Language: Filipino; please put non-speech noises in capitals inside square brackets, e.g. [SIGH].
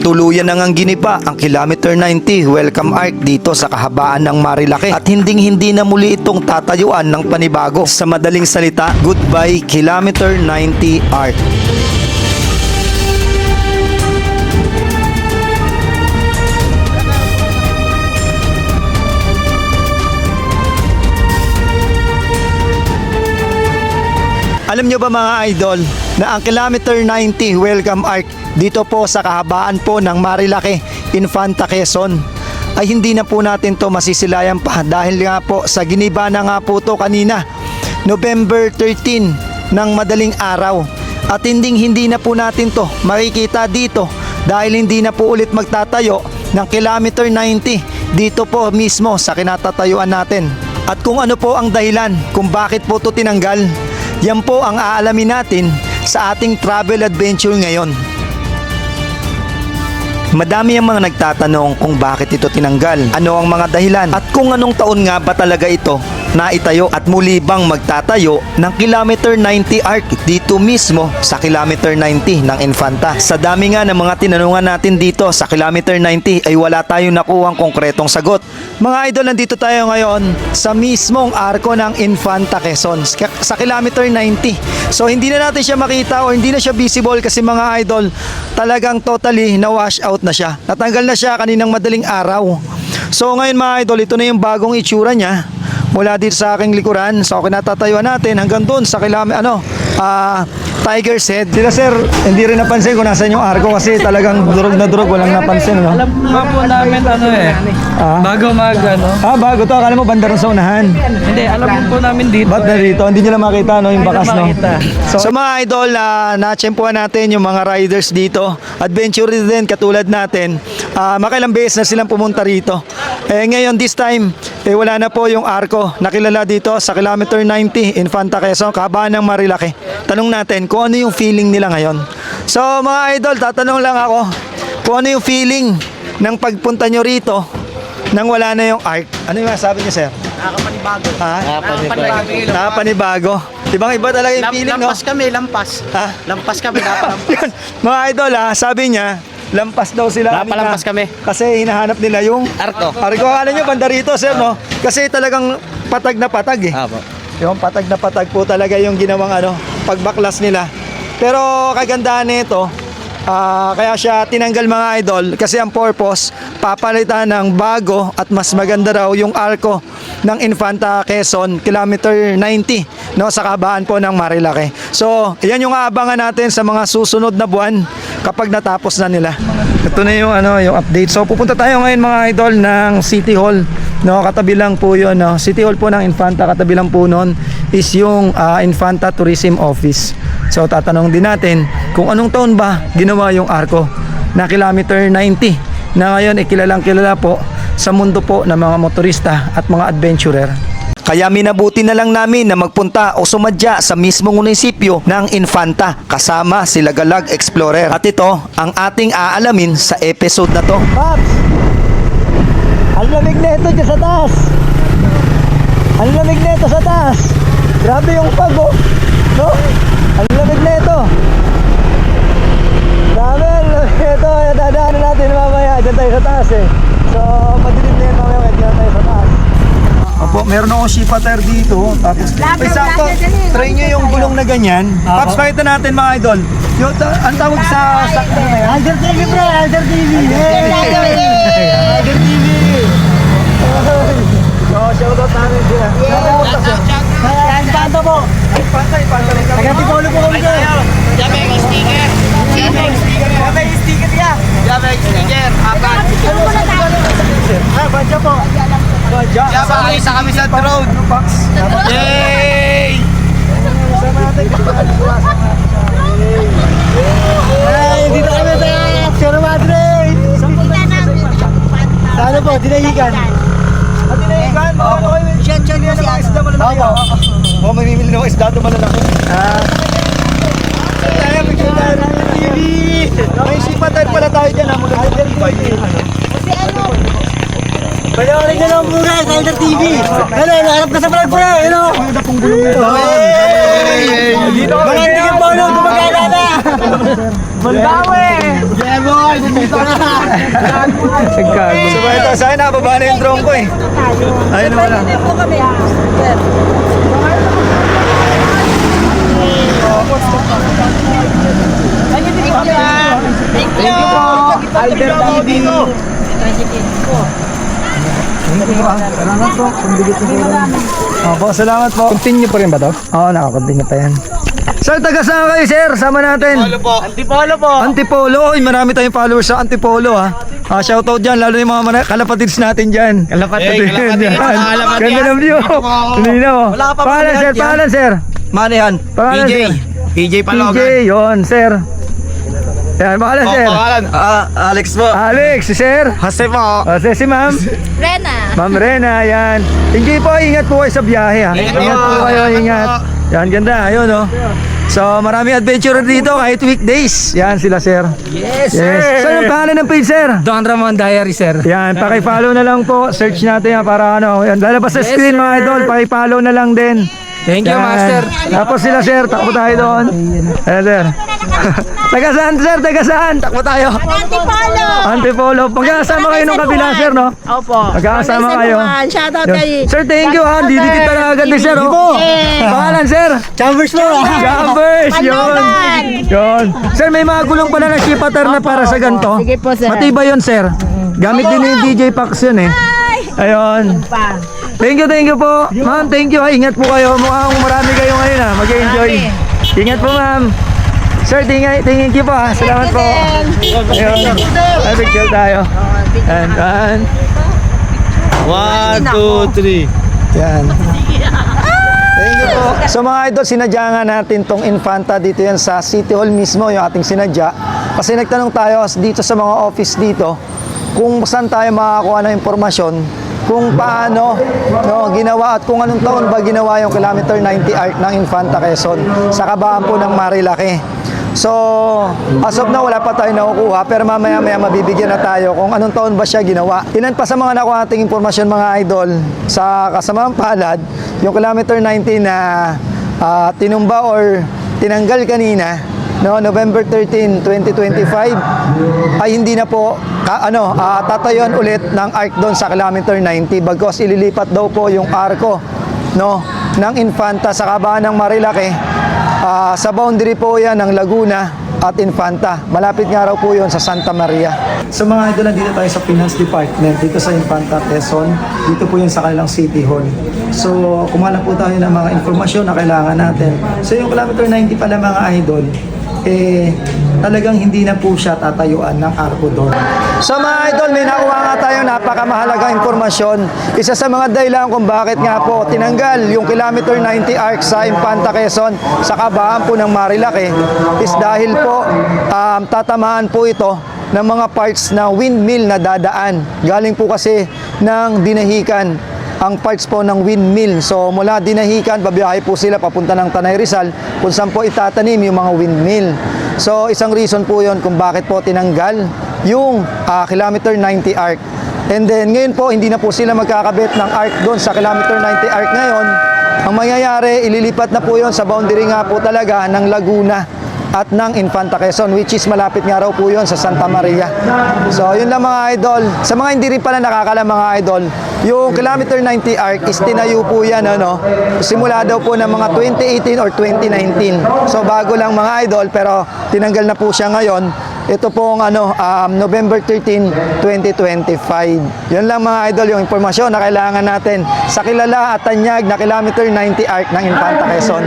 Tuluyan na ngang giniba ang Kilometer 90 Welcome Arc dito sa kahabaan ng Marilaki at hinding hindi na muli itong tatayuan ng panibago. Sa madaling salita, goodbye Kilometer 90 Arc. Alam nyo ba mga idol na ang kilometer 90 Welcome Arc dito po sa kahabaan po ng Marilaki, Infanta Quezon? Ay hindi na po natin to masisilayan pa dahil nga po sa giniba na nga po to kanina November 13 ng madaling araw. At hinding hindi na po natin to makikita dito dahil hindi na po ulit magtatayo ng kilometer 90 dito po mismo sa kinatatayuan natin. At kung ano po ang dahilan kung bakit po to tinanggal yan po ang aalamin natin sa ating travel adventure ngayon. Madami ang mga nagtatanong kung bakit ito tinanggal, ano ang mga dahilan, at kung anong taon nga ba talaga ito na itayo at muli bang magtatayo ng kilometer 90 arc dito mismo sa kilometer 90 ng Infanta. Sa dami nga ng mga tinanungan natin dito sa kilometer 90 ay wala tayong nakuhang konkretong sagot. Mga idol, nandito tayo ngayon sa mismong arko ng Infanta Quezon sa kilometer 90. So hindi na natin siya makita o hindi na siya visible kasi mga idol talagang totally na wash out na siya. Natanggal na siya kaninang madaling araw. So ngayon mga idol, ito na yung bagong itsura niya mula dito sa aking likuran. So kinatatayuan natin hanggang doon sa kilami, ano, ah, Tiger's Head. Sila sir, hindi rin napansin kung nasan yung arko kasi talagang durog na durog, walang napansin. No? Alam mo po namin ano eh. Ah. Bago mag ano. Ah, bago to. Akala mo banda rin sa unahan. Hindi, alam mo po namin dito. Ba't eh. narito? Hindi nyo lang makita no, yung bakas na no? makita. So, mga idol, uh, na-tsempuhan natin yung mga riders dito. Adventure din katulad natin. Ah, makailang beses na silang pumunta rito. Eh ngayon this time, eh wala na po yung arko. Nakilala dito sa kilometer 90 Infanta Quezon, kahabaan ng Marilaki. Tanong natin kung ano yung feeling nila ngayon. So mga idol, tatanong lang ako kung ano yung feeling ng pagpunta nyo rito nang wala na yung arc. Ano yung sabi niyo, sir? Nakakapanibago. Ha? Nakakapanibago. Nakapanibago. Ibang iba talaga yung Lam- feeling, no? lampas kami, lampas. Ha? Lampas kami, napalampas. [LAUGHS] Yun, mga idol ha, sabi niya, lampas daw sila. Napalampas kami. Kasi hinahanap nila yung Arko. Arko, akala nyo banda rito, sir, no? Kasi talagang patag na patag eh. Apo. Yung patag na patag po talaga yung ginawang ano, pagbaklas nila. Pero kagandahan nito, ah, kaya siya tinanggal mga idol kasi ang purpose, papalitan ng bago at mas maganda raw yung arko ng Infanta Quezon, kilometer 90, no, sa kabaan po ng Marilake. So, yan yung aabangan natin sa mga susunod na buwan kapag natapos na nila. Ito na yung ano, yung update. So, pupunta tayo ngayon mga idol ng City Hall. No, katabi lang po 'yon, no. City Hall po ng Infanta, katabi lang po noon is yung ah, Infanta Tourism Office. So, tatanong din natin kung anong taon ba ginawa yung arko na kilometer 90 na ngayon ay kilalang kilala po sa mundo po ng mga motorista at mga adventurer. Kaya minabuti na lang namin na magpunta o sumadya sa mismong munisipyo ng Infanta kasama si Lagalag Explorer. At ito ang ating aalamin sa episode na to. Pops! Ang lamig na ito dyan sa taas! Ang lamig na ito sa taas! Grabe yung pago! No? Ang lamig na ito! Grabe, ang lamig na ito! Dadaanan natin mamaya. Diyan tayo sa taas eh. So, madilim na yun mamaya. Diyan tayo sa taas. Opo, meron akong shipa tire dito. Tapos, ay sakto, try nyo yung gulong na ganyan. Paps, pakita natin mga idol. Yung, ta- ang tawag sa sakto na yan. Alder TV bro, Alder TV. Alder TV. So, shoutout namin sila. Sir. Panta po. Ay, panta, panta rin kami. Taga-tipolo po kami sir. Yabeng sticker. Yabeng sticker. May sticker ya. Yabeng sticker. Apat. Ah, po. Badya. Yabang isa kami sa drone. Ano, Pax? Yay! Sama natin. Ay, dito kami sa Sierra Madre. Sa ano po, dinahigan. Ah, dinahigan? Ano kayo? Siyan yung mga isda malalaki. Oo. Oo, mamimili ng isda malalaki. Ah. Tayo, picture tayo ng TV. May sipatan pala tayo dyan. ah, Mula sa TV. Bayarin nyo lang muna sa Elder TV. Ano, naharap ka sa vlog po na. Ano? Ang ganda pong gulong nito. Mga hindi ka ano, gumagana na. Mandawe! Yeah, boy! Nagkago. So ba ito, sa'yo nakababa na yung drone ko eh. Ayun na wala. po kami. Sir. Thank you po. Albert TV. Opo, salamat po. Continue pa rin ba to? Oo, nakakontinue pa yan. Sir, taga saan kayo, sir? Sama natin. Polo po. Antipolo po. Antipolo. Uy, marami tayong followers sa Antipolo, ha. Ah, shoutout dyan, lalo yung mga mana- kalapatids natin dyan. Kalapatids. Eh, kalapatids. Kalapatids. Ganda ng view. [LAUGHS] Na, oh. Wala ka pa Pangalan, sir, yan? pangalan, sir. Mano yan? Pangalan, PJ. sir. PJ PJ, Palogan. yun, sir. Yan, pangalan, Oh, sir. pangalan. Ah, Alex po. Alex, si sir. Jose po. O, si, si ma'am. Rena. Ma'am Rena, yan. Enjoy po, ingat po kayo sa biyahe, ha. Ingat Ingat po. po kayo, ingat. po. Yan, ganda, ayun, oh. So, marami adventurer dito kahit weekdays. Yan sila, sir. Yes, Yes. Saan ang pangalan ng page, sir? Don Ramon Diary, sir. Yan, paki-follow na lang po. Search natin yan para ano. Yan, lalabas sa Yes, screen mga sir. idol. Paki-follow na lang din. Thank you, Yan. Master. Tapos sila, sir. Takbo tayo doon. Ayan, sir. [LAUGHS] taga saan, sir? Taga saan? Takbo tayo. Antipolo. Antipolo. Magkakasama kayo nung kabila, sir, no? Opo. Magkakasama kayo. Shoutout Yun. kay... Sir, thank you ha. Didikit pa na agad ni sir. Oh. Pangalan, sir? Chambers po. Jumpers! Yun! Yun! Sir, may mga gulong pala na shipater na para sa ganito. Sige po, sir. Matibay yun, sir. Gamit din ni DJ Pax yun eh. Ayun. Thank you, thank you po. Ma'am, thank you. Ingat po kayo. Mukhang marami kayo ngayon ha. Mag-enjoy. Ingat po, ma'am. Sir, tingin, tingin you po ha. Salamat po. Ayun. Ay, picture tayo. And, and. One, two, three. Yan. Thank you po. So mga idol, sinadya nga natin tong Infanta dito yan sa City Hall mismo, yung ating sinadya. Kasi nagtanong tayo dito sa mga office dito kung saan tayo makakakuha ng impormasyon kung paano no, ginawa at kung anong taon ba ginawa yung kilometer 90 arc ng Infanta Quezon sa kabaan po ng Marilake. So, as of now, wala pa tayo nakukuha pero mamaya-maya mabibigyan na tayo kung anong taon ba siya ginawa. Ilan pa sa mga nakuha nating impormasyon mga idol sa kasamaang palad, yung kilometer 90 na ah, tinumba or tinanggal kanina, no, November 13, 2025, ay hindi na po ka, ano, ah, tatayuan ulit ng arc doon sa kilometer 90 bagkos ililipat daw po yung arko no, ng Infanta sa kabaan ng Marilake Ah, sa boundary po yan ng Laguna at Infanta. Malapit nga raw po yun sa Santa Maria. So mga idol, nandito tayo sa Finance Department, dito sa Infanta, Quezon. Dito po yun sa kanilang City Hall. So kumala po tayo ng mga informasyon na kailangan natin. So yung kilometer 90 pala mga idol, eh talagang hindi na po siya tatayuan ng arko doon. So mga idol, may nakuha nga napakamahalagang informasyon. Isa sa mga dahilan kung bakit nga po tinanggal yung kilometer 90 arc sa Infanta Quezon sa kabaan po ng Marilake is dahil po um, tatamaan po ito ng mga parts na windmill na dadaan. Galing po kasi ng dinahikan ang parts po ng windmill. So mula Dinahican, babiyahe po sila papunta ng Tanay Rizal kung saan po itatanim yung mga windmill. So isang reason po yon kung bakit po tinanggal yung ah, kilometer 90 arc. And then ngayon po hindi na po sila magkakabit ng arc doon sa kilometer 90 arc ngayon. Ang mangyayari, ililipat na po yon sa boundary nga po talaga ng Laguna at ng Infanta Quezon which is malapit nga raw po yun sa Santa Maria. So yun lang mga idol. Sa mga hindi rin pala nakakala mga idol, yung kilometer 90 arc is tinayo po yan ano, simula daw po ng mga 2018 or 2019. So bago lang mga idol pero tinanggal na po siya ngayon. Ito pong ano, um, November 13, 2025. Yun lang mga idol yung impormasyon na kailangan natin sa kilala at tanyag na kilometer 90 arc ng Infanta Quezon.